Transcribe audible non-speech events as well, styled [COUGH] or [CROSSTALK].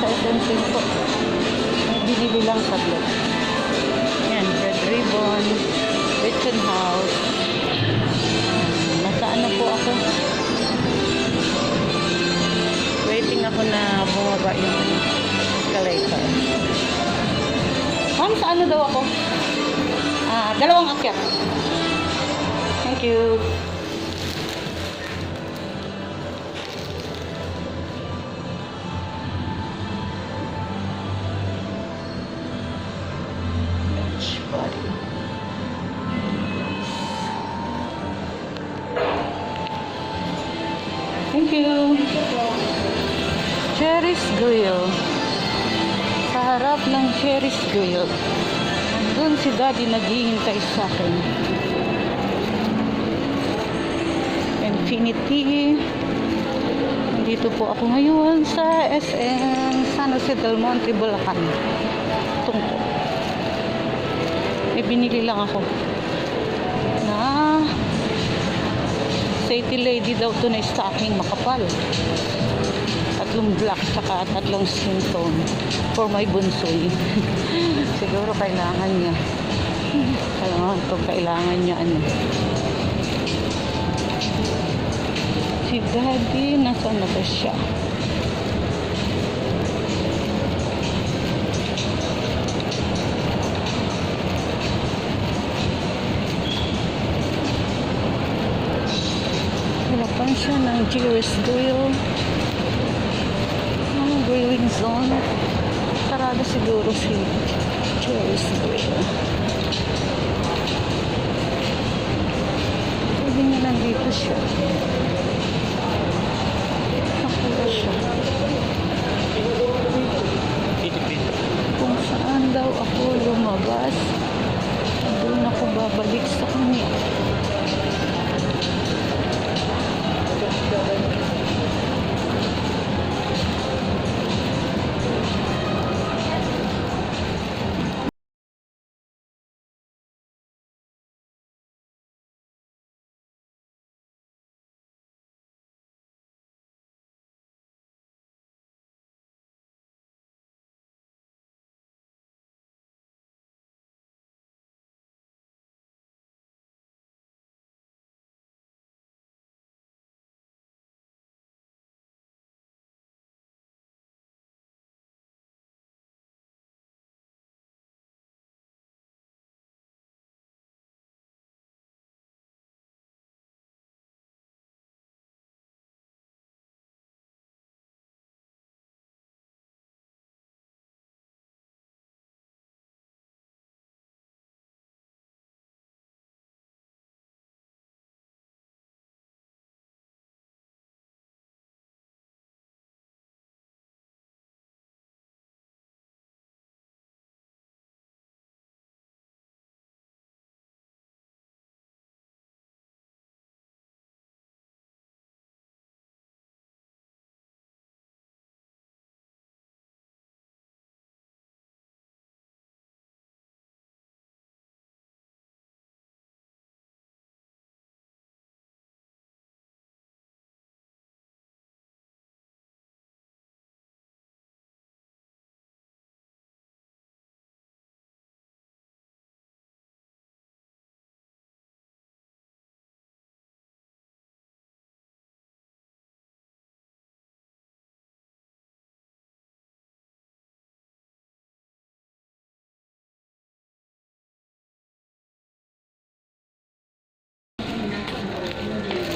sa SM po. Binili lang tablet. Yan, red ribbon, Richard House. Nasaan na po ako? Waiting ako na bumaba yung escalator. Ma'am, sa ano daw ako? Ah, dalawang akyat. Thank you. Thank you. Cherry's Grill. Sa harap ng Cherry's Grill. Doon si Daddy naghihintay sa akin. Infinity. Dito po ako ngayon sa SM San Jose del Monte, Bulacan. Tungko. May binili lang ako na City Lady daw to na stocking makapal. Tatlong black saka tatlong skin tone for my bunsoy. [LAUGHS] Siguro kailangan niya. Kailangan to kailangan niya ano. Si Daddy, nasaan na siya? Harapan siya ng Jerry's Grill. Ang grilling zone. Sarado siguro si Jerry's Grill. Pwede niya nandito siya. Nakula siya. Kung saan daw ako lumabas, doon ako babalik sa